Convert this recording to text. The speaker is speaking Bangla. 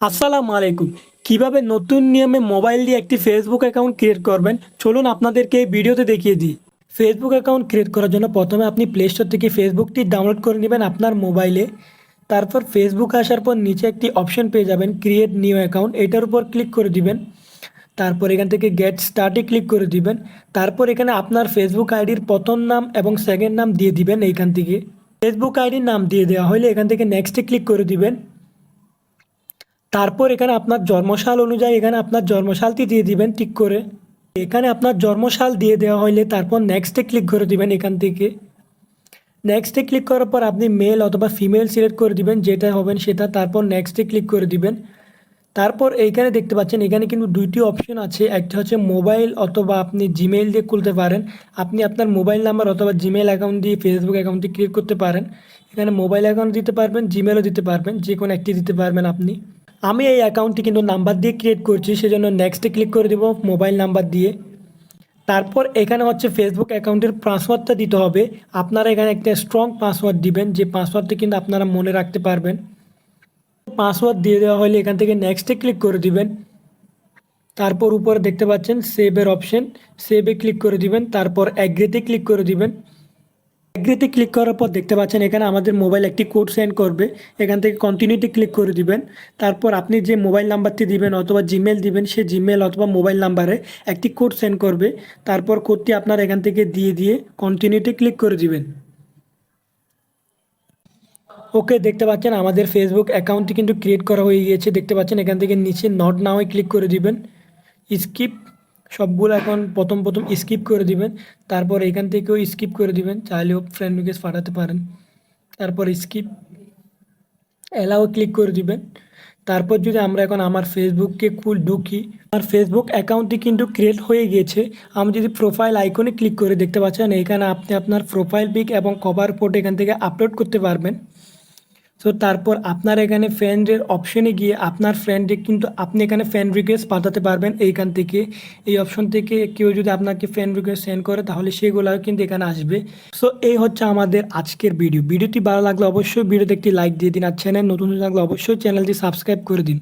আসসালামু আলাইকুম। কীভাবে নতুন নিয়মে মোবাইল দিয়ে একটি ফেসবুক অ্যাকাউন্ট ক্রিয়েট করবেন? চলুন আপনাদেরকে এই ভিডিওতে দেখিয়ে দিই। ফেসবুক অ্যাকাউন্ট ক্রিয়েট করার জন্য প্রথমে আপনি প্লে স্টোর থেকে ফেসবুকটি ডাউনলোড করে নেবেন আপনার মোবাইলে। তারপর ফেসবুক আসার পর নিচে একটি অপশন পেয়ে যাবেন ক্রিয়েট নিউ অ্যাকাউন্ট এটার উপর ক্লিক করে দিবেন। তারপর এখান থেকে গেট স্টার্টে ক্লিক করে দিবেন। তারপর এখানে আপনার ফেসবুক আইডির প্রথম নাম এবং সেকেন্ড নাম দিয়ে দিবেন এইখান থেকে। ফেসবুক আইডির নাম দিয়ে দেওয়া হলে এখান থেকে নেক্সটে ক্লিক করে দিবেন। তারপর এখানে আপনার জন্মসাল অনুযায়ী এখানে আপনার জন্মসালটি দিয়ে দিবেন ঠিক করে। এখানে আপনার জন্মসাল দিয়ে দেওয়া হলে তারপর নেক্সটে ক্লিক করে দিবেন এখান থেকে। নেক্সটে ক্লিক করার পর আপনি মেল অথবা ফিমেল সিলেক্ট করে দিবেন, যেটা হবেন সেটা, তারপর নেক্সটে ক্লিক করে দিবেন। তারপর এইখানে দেখতে পাচ্ছেন, এখানে কিন্তু দুইটি অপশন আছে। একটা হচ্ছে মোবাইল অথবা আপনি জিমেইল দিয়ে খুলতে পারেন। আপনি আপনার মোবাইল নাম্বার অথবা জিমেইল অ্যাকাউন্ট দিয়ে ফেসবুক অ্যাকাউন্টটি ক্রিয়েট করতে পারেন। এখানে মোবাইল অ্যাকাউন্ট দিতে পারবেন জিমেলও দিতে পারবেন যে কোনো একটি দিতে পারবেন আপনি। আমি এই অ্যাকাউন্টটি কিন্তু নাম্বার দিয়ে ক্রিয়েট করছি, সেজন্য নেক্সটে ক্লিক করে দেবো মোবাইল নাম্বার দিয়ে। তারপর এখানে হচ্ছে ফেসবুক অ্যাকাউন্টের পাসওয়ার্ডটা দিতে হবে। আপনারা এখানে একটা স্ট্রং পাসওয়ার্ড দিবেন, যে পাসওয়ার্ডটি কিন্তু আপনারা মনে রাখতে পারবেন। পাসওয়ার্ড দিয়ে দেওয়া হলে এখান থেকে নেক্সটে ক্লিক করে দিবেন। তারপর উপরে দেখতে পাচ্ছেন সেভের অপশন সেভে ক্লিক করে দিবেন, তারপর অ্যাগ্রিতে ক্লিক করে দিবেন। অ্যাগ্রিতে ক্লিক করার পর দেখতে পাচ্ছেন এখানে আমাদের মোবাইল একটি কোড সেন্ড করবে। এখান থেকে কন্টিনিউতে ক্লিক করে দিবেন। তারপর আপনি যে মোবাইল নাম্বারটি দিবেন অথবা জিমেল দিবেন, সে জিমেল অথবা মোবাইল নাম্বারে একটি কোড সেন্ড করবে। তারপর কোডটি আপনার এখান থেকে দিয়ে দিয়ে কন্টিনিউতে ক্লিক করে দিবেন। ওকে দেখতে পাচ্ছেন আমাদের ফেসবুক অ্যাকাউন্টটি কিন্তু ক্রিয়েট করা হয়ে গিয়েছে। দেখতে পাচ্ছেন এখান থেকে নিচে নট নাও ক্লিক করে দিবেন। স্কিপ সবগুলো এখন প্রথম প্রথম স্কিপ করে দিবেন। তারপর এখান থেকেও স্কিপ করে দিবেন। চাইলেও ফ্রেন্ড রিকোয়েস্ট পাঠাতে পারেন। তারপর স্কিপ অ্যালাও ক্লিক করে দিবেন। তারপর যদি আমরা এখন আমার ফেসবুককে খুল ঢুকি, আমার ফেসবুক অ্যাকাউন্টটি কিন্তু ক্রিয়েট হয়ে গিয়েছে। আমি যদি প্রোফাইল আইকনে ক্লিক করে দেখতে পাচ্ছেন, এখানে আপনি আপনার প্রোফাইল পিক এবং কভার ফটো এখান থেকে আপলোড করতে পারবেন। সো তারপর আপনার এখানে ফ্রেন্ডের অপশনে গিয়ে আপনার ফ্রেন্ডে কিন্তু আপনি এখানে ফ্রেন্ড রিকোয়েস্ট পাঠাতে পারবেন এইখান থেকে। এই অপশন থেকে কেউ যদি আপনাকে ফ্রেন্ড রিকোয়েস্ট সেন্ড করে, তাহলে সেগুলো কিন্তু এখানে আসবে। সো এই হচ্ছে আমাদের আজকের ভিডিও ভিডিওটি ভালো লাগলে অবশ্যই ভিডিওতে একটি লাইক দিয়ে দিন। আর চ্যানেল নতুন লাগলে অবশ্যই চ্যানেলটি সাবস্ক্রাইব করে দিন।